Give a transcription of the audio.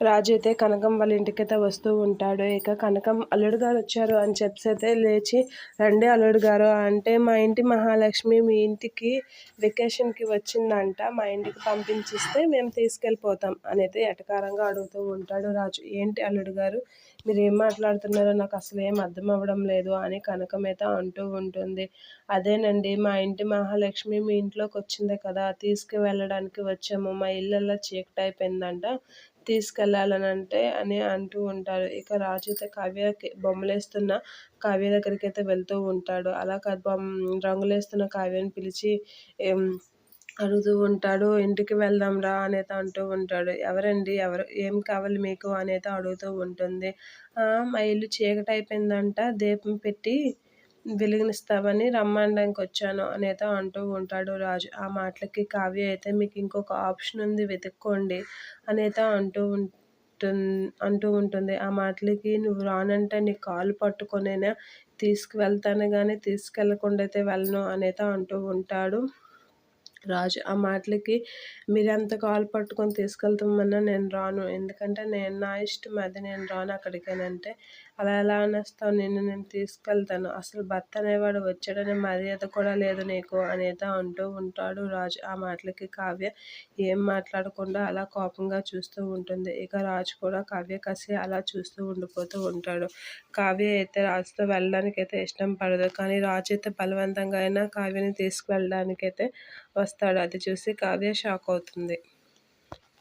రాజు అయితే కనకం వాళ్ళ ఇంటికైతే వస్తూ ఉంటాడు. ఇక కనకం అల్లుడు గారు వచ్చారు అని చెప్పి లేచి రండి అల్లుడు గారు అంటే మా ఇంటి మహాలక్ష్మి మీ ఇంటికి వెకేషన్కి వచ్చిందంట. మా ఇంటికి పంపించిస్తే మేము తీసుకెళ్ళిపోతాం అనేది ఎటకారంగా అడుగుతూ ఉంటాడు రాజు. ఏంటి అల్లుడు గారు? మీరు ఏం మాట్లాడుతున్నారో నాకు అసలు ఏం అర్థం అవ్వడం లేదు అని కనకం అయితే అంటూ ఉంటుంది. అదేనండి మా ఇంటి మహాలక్ష్మి మీ ఇంట్లోకి వచ్చిందే కదా తీసుకువెళ్ళడానికి వచ్చాము. మా ఇళ్ళల్లో చీకటి అయిపోయిందంట. తీసుకెళ్ళాలని అంటే అని అంటూ ఉంటారు ఇక రాజు అయితే కావ్య బొమ్మలేస్తున్న కావ్య దగ్గరికి అయితే వెళ్తూ ఉంటాడు. అలా బొమ్మ రంగులేస్తున్న కావ్యని పిలిచి అడుగుతూ ఉంటాడు? ఇంటికి వెళ్దాం రా అనేది అంటూ ఉంటాడు. ఎవరండి? ఎవరు? ఏం కావాలి మీకు? అనేది అడుగుతూ ఉంటుంది. మా ఇల్లు చీకటి అయిపోయిందంట దీపం పెట్టి వెలుగునిస్తావని రమ్మనడానికి వచ్చాను అనేత అంటూ ఉంటాడు రాజు. ఆ మాటలకి కావ్య అయితే మీకు ఇంకొక ఆప్షన్ ఉంది వెతుక్కోండి అనేత అంటూ అంటూ ఉంటుంది. ఆ మాటలకి నువ్వు రానంటే నీ కాలు పట్టుకొనైనా తీసుకువెళ్తాను కానీ తీసుకెళ్ళకుండా అయితే వెళ్ళను అనేత అంటూ ఉంటాడు. రాజు ఆ మాటలకి మీరెంత కాలు పట్టుకొని తీసుకెళ్తామన్నా నేను రాను. ఎందుకంటే నేను నా ఇష్టం అది నేను రాను అక్కడికేనంటే అలా ఎలా అనేస్తావు? నిన్ను నేను తీసుకెళ్తాను. అసలు భర్త అనేవాడు వచ్చాడనే మర్యాద కూడా లేదు నీకు అనేది అంటూ ఉంటాడు రాజు. ఆ మాటలకి కావ్య ఏం మాట్లాడకుండా అలా కోపంగా చూస్తూ ఉంటుంది. ఇక రాజు కూడా కావ్య కసి అలా చూస్తూ ఉండిపోతూ ఉంటాడు. కావ్య అయితే రాజుతో వెళ్ళడానికి అయితే ఇష్టం పడదు. కానీ రాజు అయితే బలవంతంగా అయినా కావ్యని తీసుకువెళ్ళడానికి చేస్తాడు. వస్తాడు అది చూసి కావ్య షాక్ అవుతుంది.